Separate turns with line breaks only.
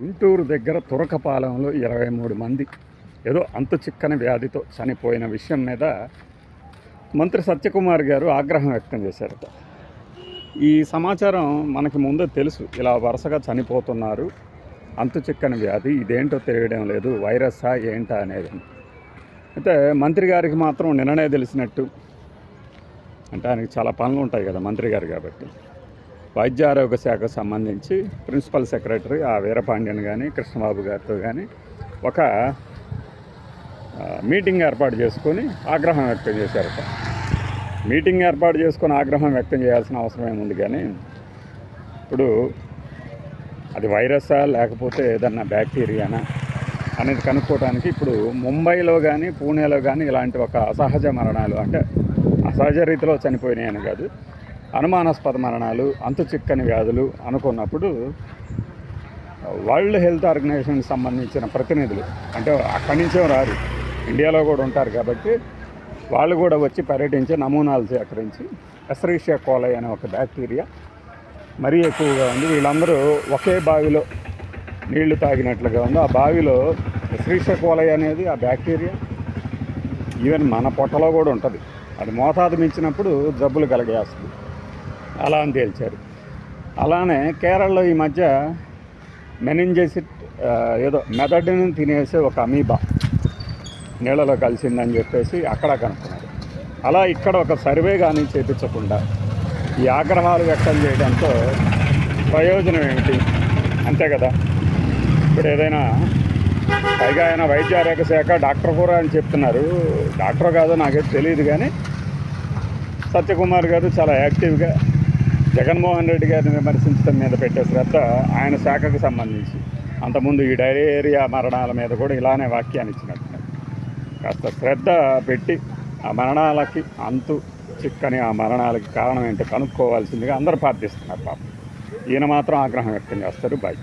గుంటూరు దగ్గర తురకపాలెంలో ఇరవై మూడు మంది. ఏదో అంతు చిక్కని వ్యాధితో చనిపోయిన విషయం మీద మంత్రి సత్యకుమార్ గారు ఆగ్రహం వ్యక్తం చేశారట ఈ సమాచారం మనకి ముందే తెలుసు. ఇలా వరుసగా చనిపోతున్నారు. అంతు చిక్కని వ్యాధి ఇదేంటో తెలియడం లేదు. వైరస్సా ఏంటా అనేది. అయితే మంత్రి గారికి మాత్రం నిన్ననే తెలిసినట్టు. అంటే ఆయనకి చాలా పనులు ఉంటాయి కదా మంత్రి గారు కాబట్టి. వైద్య ఆరోగ్య శాఖకు సంబంధించి ప్రిన్సిపల్ సెక్రటరీ ఆ వీరపాండ్యన్ కానీ కృష్ణబాబు గారితో కానీ ఒక మీటింగ్ ఏర్పాటు చేసుకొని ఆగ్రహం వ్యక్తం చేశారట. మీటింగ్ ఏర్పాటు చేసుకొని ఆగ్రహం వ్యక్తం చేయాల్సిన అవసరం ఏముంది కానీ ఇప్పుడు అది వైరసా లేకపోతే ఏదన్నా బ్యాక్టీరియానా అనేది కనుక్కోవడానికి ఇప్పుడు ముంబైలో కానీ పూణేలో కానీ ఇలాంటి ఒక అసహజ మరణాలు అంటే అసహజ రీతిలో చనిపోయినాయని కాదు. అనుమానాస్పద మరణాలు అంతు చిక్కని వ్యాధులు అనుకున్నప్పుడు వరల్డ్ హెల్త్ ఆర్గనైజేషన్కి సంబంధించిన ప్రతినిధులు అంటే అక్కడి నుంచే రారు ఇండియాలో కూడా ఉంటారు కాబట్టి వాళ్ళు కూడా వచ్చి పర్యటించి నమూనాలు సేకరించి ఎస్రీషియా కోలై అనే ఒక బ్యాక్టీరియా మరీ ఎక్కువగా ఉంది. వీళ్ళందరూ ఒకే బావిలో నీళ్ళు తాగినట్లుగా ఉంది. ఆ బావిలో ఎస్రీషియా కోలై అనేది ఆ బ్యాక్టీరియా ఈవెన్ మన పొట్టలో కూడా ఉంటుంది. అది మోతాదు మించినప్పుడు జబ్బులు కలిగేస్తుంది. అలా అని తేల్చారు. అలానే కేరళలో ఈ మధ్య మెనింజెసిట్ ఏదో మెదడుని తినేసే ఒక అమీబా నీళ్ళలో కలిసిందని చెప్పేసి అక్కడ కనుక్కున్నారు. అలా ఇక్కడ ఒక సర్వే కానీ చేపించకుండా ఈ ఆగ్రహాలు వ్యక్తం చేయడంతో ప్రయోజనం ఏమిటి? అంతే కదా. ఇప్పుడు ఏదైనా పైగా ఆయన వైద్య ఆరోగ్య శాఖ డాక్టర్ కూడా అని చెప్తున్నారు. డాక్టర్ కాదో నాకైతే తెలియదు కానీ సత్యకుమార్ గారు చాలా యాక్టివ్గా జగన్మోహన్ రెడ్డి గారిని విమర్శించడం మీద పెట్టే శ్రద్ధ ఆయన శాఖకు సంబంధించి. అంతకుముందు ఈ డైరేరియా మరణాల మీద కూడా ఇలానే వాక్యాన్ని ఇచ్చినట్టు. కాస్త శ్రద్ధ పెట్టి ఆ మరణాలకి అంతు చిక్కని ఆ మరణాలకి కారణం ఏంటో కనుక్కోవాల్సిందిగా అందరూ ప్రార్థిస్తున్నారు పాపం. ఈయన మాత్రం ఆగ్రహం వ్యక్తం చేస్తారు. బాయ్